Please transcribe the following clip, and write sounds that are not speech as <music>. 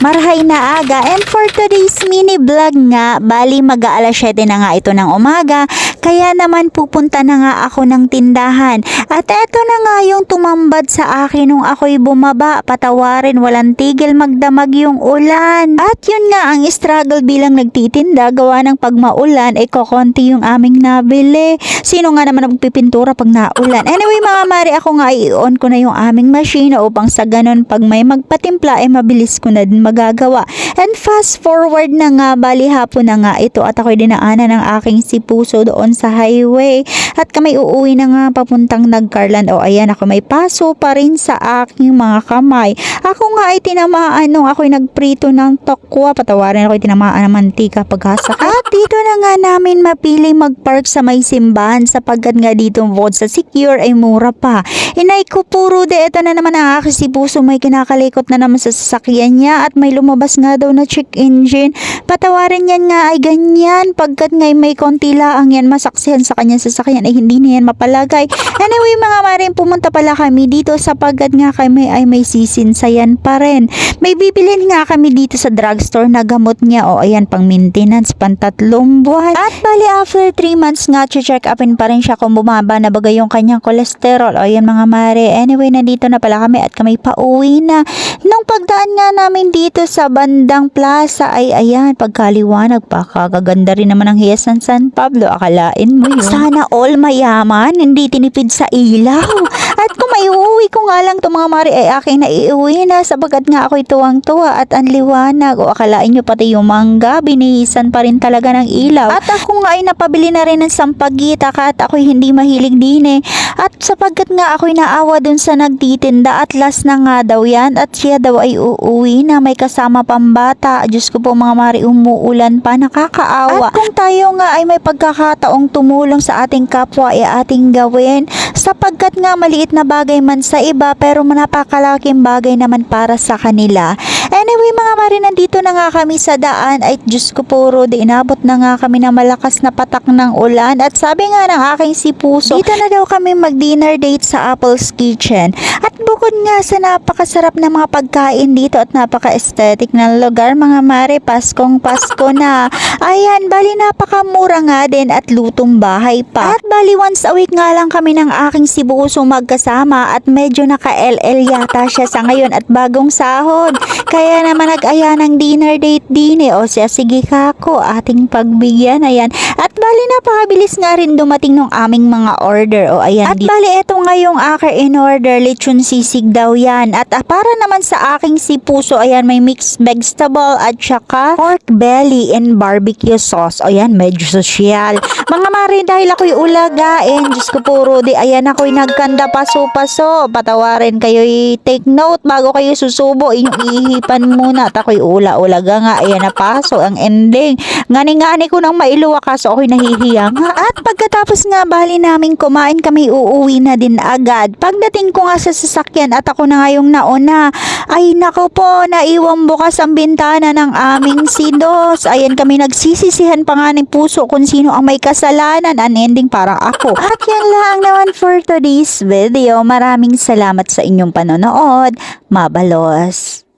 Marhay na aga. And for today's mini vlog nga, bali mag alas 7 na nga ito ng umaga, kaya naman pupunta na nga ako ng tindahan. At eto na nga yung tumambad sa akin nung ako'y bumaba, patawarin walang tigil magdamag yung ulan. At yun nga ang struggle bilang nagtitinda, gawa ng pag maulan, ay kokonti yung aming nabili. Sino nga naman magpipintura pag naulan? Anyway mga mari, ako nga i-on ko na yung aming machine upang sa ganun pag may magpatimpla ay mabilis ko na din magagawa. And fast forward na nga, bali hapon na nga ito at ako'y dinaanan ng aking si Puso doon sa highway. At kami uuwi na nga papuntang Nagcarland. O ayan ako may paso pa rin sa aking mga kamay. Ako nga ay tinamaan nung ako'y nagprito ng tokwa. Patawarin ako'y tinamaan ng mantika pagkasakit. <laughs> At dito na nga namin mapili magpark sa may simbahan sapagkat nga dito vote sa secure ay mura pa. Inay ko puro de, ito na naman ang aking si Puso may kinakalikot na naman sa sasakyan niya at may lumabas nga daw na check engine. Patawarin yan nga ay ganyan pagkat nga may konti laang yan masaksihan sa kanyang sasakyan ay hindi na yan mapalagay. Anyway mga maring pumunta pala kami dito sapagkat nga kami ay may sisinsayan pa rin. May bibilin nga kami dito sa drugstore na gamot niya o ayan pang maintenance pantatlong buwan. At bali after 3 months nga check upin pa rin siya kung bumaba na bagay yung kanyang cholesterol o ayan mga mare. Anyway nandito na pala kami at kami pauwi na. Nung pagdaan nga namin dito sa bandang plaza ay ayan pagkaliwanag pa kagaganda rin naman ang hiyas ng San Pablo. Akalain mo yun. Sana all mayaman, hindi tinipid sa ilaw. At kung may uuwi ko nga lang to mga mari ay aking naiuwi na sapagkat nga ako'y tuwang-tuwa at ang liwanag. O akalain nyo pati yung mangga, binihisan pa rin talaga ng ilaw. At ako nga ay napabili na rin ng sampagita at ako'y hindi mahilig din eh. At sapagkat nga ako'y naawa dun sa nagtitinda at last na nga daw yan at siya daw ay uuwi na may kasama pambata. Diyos ko po mga mari umuulan pa nakakaawa. At kung tayo nga ay may pagkakataong tumulong sa ating kapwa ay ating gawin sapagkat nga maliit na bagay man sa iba pero napakalaking bagay naman para sa kanila. Anyway mga mari nandito na nga kami sa daan. Ay Diyos ko puro di inabot na nga kami ng malakas na patak ng ulan. At sabi nga ng aking si Puso dito na daw kami mag dinner date sa Apple's Kitchen. At bukod nga sa napakasarap na mga pagkain dito at napaka-aesthetic ng lugar mga mare Paskong Pasko na. Ayan bali napakamura nga din at lutong bahay pa. At bali once a week nga lang kami ng aking si Puso magkasama at medyo naka-LL yata siya sa ngayon at bagong sahod kaya naman nag-aya ng dinner date din eh. O siya, sige kako, ating pagbigyan. Ayan. At bali napakabilis nga rin dumating ng aming mga order. O ayan. At bali ito nga yung aking in order. Lechon sisig daw yan. At ah, para naman sa aking si Puso, ayan, may mixed vegetable at saka pork belly and barbecue sauce. O ayan, medyo sosyal. Mga mare, dahil ako'y ulagain. Diyos ko puro di. Ayan, ako'y nagkanda paso-paso. Patawarin kayo take note bago kayo susubo. Inyong muna at ako'y ula-ulaga nga. Ayan na paso ang ending. Ngani-ngani ko nang mailuwa kaso ako'y nahihiya. At pagkatapos nga bali namin kumain kami uuwi na din agad. Pagdating ko nga sa sasakyan at ako na nga yung nauna. Ay nako po, naiwang bukas ang bintana ng aming sidos. Ayan kami nagsisisihan pa nga ng puso kung sino ang may kasalanan. Ang ending parang ako. At yan lang naman for today's video. Maraming salamat sa inyong panonood. Mabalos.